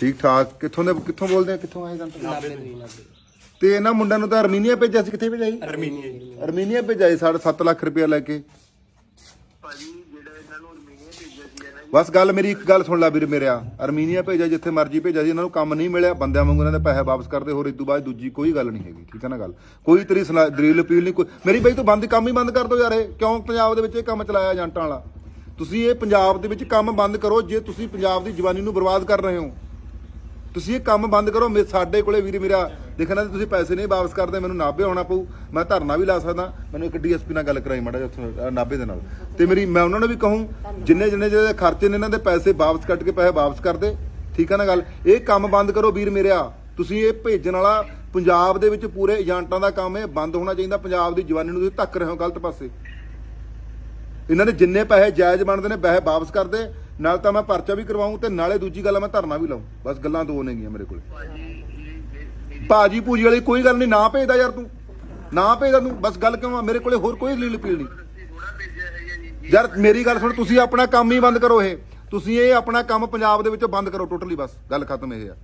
ਠੀਕ ਠਾਕ ਕਿੱਥੋਂ ਦੇ ਕਿੱਥੋਂ ਬੋਲਦੇ ਆ? ਕਿੱਥੋਂ ਆਏ ਨਾਬੇ ਤੋਂ ਇਹਨਾਂ ਮੁੰਡਿਆਂ ਨੂੰ ਤਾਂ ਅਰਮੀਨੀਆ ਭੇਜਿਆ ਸੀ ਕਿੱਥੇ ਭੇਜਿਆ ਸੀ ਅਰਮੀਨੀਆ ਅਰਮੀਨੀਆ ਭੇਜਿਆ ਸੀ 7.5 ਲੱਖ ਰੁਪਇਆ ਲੈ ਕੇ। ਭਾਜੀ ਜਿਹੜਾ ਇਹਨਾਂ ਨੂੰ ਅਰਮੀਨੀਆ ਭੇਜਿਆ ਸੀ ਨਾ। ਬਸ ਗੱਲ ਮੇਰੀ ਇੱਕ ਗੱਲ ਸੁਣ ਲੈ ਵੀਰ ਮੇਰਿਆ। ਅਰਮੀਨੀਆ ਭੇਜਿਆ ਜਿੱਥੇ ਮਰਜ਼ੀ ਭੇਜਿਆ ਸੀ ਇਹਨਾਂ ਨੂੰ ਕੰਮ ਨਹੀਂ ਮਿਲਿਆ। ਬੰਦਿਆਂ ਵਾਂਗੂ ਇਹਨਾਂ ਦੇ ਪੈਸੇ ਵਾਪਸ ਕਰਦੇ ਹੋਰ ਇਸ ਤੋਂ ਬਾਅਦ ਦੂਜੀ ਕੋਈ ਗੱਲ ਨਹੀਂ ਹੈਗੀ ਠੀਕ ਹੈ ਨਾ ਗੱਲ? ਕੋਈ ਤੇਰੀ ਸਲਾ- ਦਲੀਲ ਅਪੀਲ ਨਹੀਂ ਕੋਈ ਮੇਰੀ ਬਈ ਤੂੰ ਬੰਦ ਕੰਮ ਹੀ ਬੰਦ ਕਰ ਦੋ ਯਾਰ ਇਹ। ਕਿਉਂ ਪੰਜਾਬ ਦੇ ਵਿੱਚ ਇਹ ਕੰਮ ਚਲਾਇਆ ਏਜੰਟਾਂ ਵਾਲਾ? ਤੁਸੀਂ ਇਹ ਪੰਜਾਬ ਦੇ ਵਿੱਚ ਕੰਮ ਬੰਦ ਕਰੋ ਜੇ ਤੁਸੀਂ ਪੰਜਾਬ ਦੀ ਜਵਾਨੀ ਨੂੰ ਬਰਬਾਦ ਕਰ ਰਹੇ ਹੋ। ਤੁਸੀਂ ਇਹ ਕੰਮ ਬੰਦ ਕਰੋ, ਮੇ ਸਾਡੇ ਕੋਲੇ ਵੀਰ ਮੇਰਾ ਦੇਖਣਾ ਤੇ ਤੁਸੀਂ ਪੈਸੇ ਨਹੀਂ ਵਾਪਸ ਕਰਦੇ, ਮੈਨੂੰ ਨਾਭੇ ਆਉਣਾ ਪਊ। ਮੈਂ ਧਰਨਾ ਵੀ ਲਾ ਸਕਦਾ, ਮੈਨੂੰ ਇੱਕ ਡੀਐਸਪੀ ਨਾਲ ਗੱਲ ਕਰਾਈ ਮਾੜਾ ਜਿਹਾ ਉੱਥੋਂ ਨਾਭੇ ਦੇ ਨਾਲ। ਤੇ ਮੇਰੀ, ਮੈਂ ਉਹਨਾਂ ਨੂੰ ਵੀ ਕਹੂੰ, ਜਿੰਨੇ ਜਿੰਨੇ ਜਿਹੜੇ ਖਰਚੇ ਨੇ ਇਹਨਾਂ ਦੇ ਪੈਸੇ ਵਾਪਸ ਕੱਟ ਕੇ ਪੈਸੇ ਵਾਪਸ ਕਰ ਦੇ, ਠੀਕ ਹੈ ਨਾ ਗੱਲ? ਇਹ ਕੰਮ ਬੰਦ ਕਰੋ ਵੀਰ ਮੇਰਿਆ। ਤੁਸੀਂ ਇਹ ਭੇਜਣ ਵਾਲਾ ਪੰਜਾਬ ਦੇ ਵਿੱਚ ਪੂਰੇ ਏਜੰਟਾਂ ਦਾ ਕੰਮ ਇਹ ਬੰਦ ਹੋਣਾ ਚਾਹੀਦਾ, ਪੰਜਾਬ ਦੀ ਜਵਾਨੀ ਨੂੰ ਤੁਸੀਂ ਧੱਕ ਰਹੇ ਹੋ ਗਲਤ ਪਾਸੇ। ਇਹਨਾਂ ਦੇ ਜਿੰਨੇ ਪੈਸੇ ਜਾਇਜ਼ ਬਣਦੇ ਨੇ, ਪੈਸੇ ਵਾਪਸ ਕਰਦੇ ਨਾਲ ਤਾਂ ਮੈਂ ਪਰਚਾ ਵੀ ਕਰਵਾਉਂ ਤੇ ਨਾਲੇ ਦੂਜੀ ਗੱਲ ਮੈਂ ਧਰਨਾ ਵੀ ਲਾਉਂ ਬਸ ਗੱਲਾਂ ਦੋ ਨੇਗੀਆਂ ਮੇਰੇ ਕੋਲ। ਭਾਜੀ ਪੂਜੀ ਵਾਲੀ ਕੋਈ ਗੱਲ ਨਹੀਂ ਨਾ ਭੇਜਦਾ ਯਾਰ ਤੂੰ। ਨਾ ਭੇਜਦਾ ਤੂੰ। ਬਸ ਗੱਲ ਕਿਉਂ ਆ? ਮੇਰੇ ਕੋਲੇ ਹੋਰ ਕੋਈ ਦਲੀਲ ਅਪੀਲ ਨਹੀਂ। ਯਾਰ ਮੇਰੀ ਗੱਲ ਸੁਣ ਤੁਸੀਂ ਆਪਣਾ ਕੰਮ ਹੀ ਬੰਦ ਕਰੋ ਇਹ। ਤੁਸੀਂ ਇਹ ਆਪਣਾ ਕੰਮ ਪੰਜਾਬ ਦੇ ਵਿੱਚੋਂ ਬੰਦ ਕਰੋ ਟੋਟਲੀ ਬਸ। ਗੱਲ ਖਤਮ ਇਹ ਆ।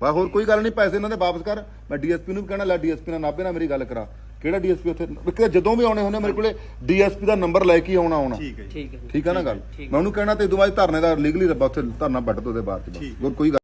ਬਸ ਹੋਰ ਕੋਈ ਗੱਲ ਨਹੀਂ ਪੈਸੇ ਇਹਨਾਂ ਦੇ ਵਾਪਸ ਕਰ। ਮੈਂ ਡੀਐਸਪੀ ਨੂੰ ਵੀ ਕਹਿਣਾ ਲੈ ਡੀਐਸਪੀ ਨਾਲ ਨਾਭੇ ਨਾਲ ਮੇਰੀ ਗੱਲ ਕਰਾ। ਕਿਹੜਾ ਡੀਐਸਪੀ ਉੱਥੇ? ਤਾਂ ਜਦੋਂ ਵੀ ਆਉਣੇ ਹੁੰਦੇ ਮੇਰੇ ਕੋਲੇ ਡੀਐਸਪੀ ਦਾ ਨੰਬਰ ਲੈ ਕੇ ਆਉਣਾ ਆਉਣਾ ਠੀਕ ਹੈ ਠੀਕ ਹੈ ਨਾ ਗੱਲ? ਮੈਂ ਉਹਨੂੰ ਕਹਿਣਾ ਤੇ ਦੁਬਾਰਾ ਧਰਨੇ ਦਾ ਲੀਗਲੀ ਰੱਬਾ ਉੱਥੇ ਧਰਨਾ ਵੱਢ ਦੋ ਦੇ ਬਾਅਦ ਚ ਕੋਈ ਗੱਲ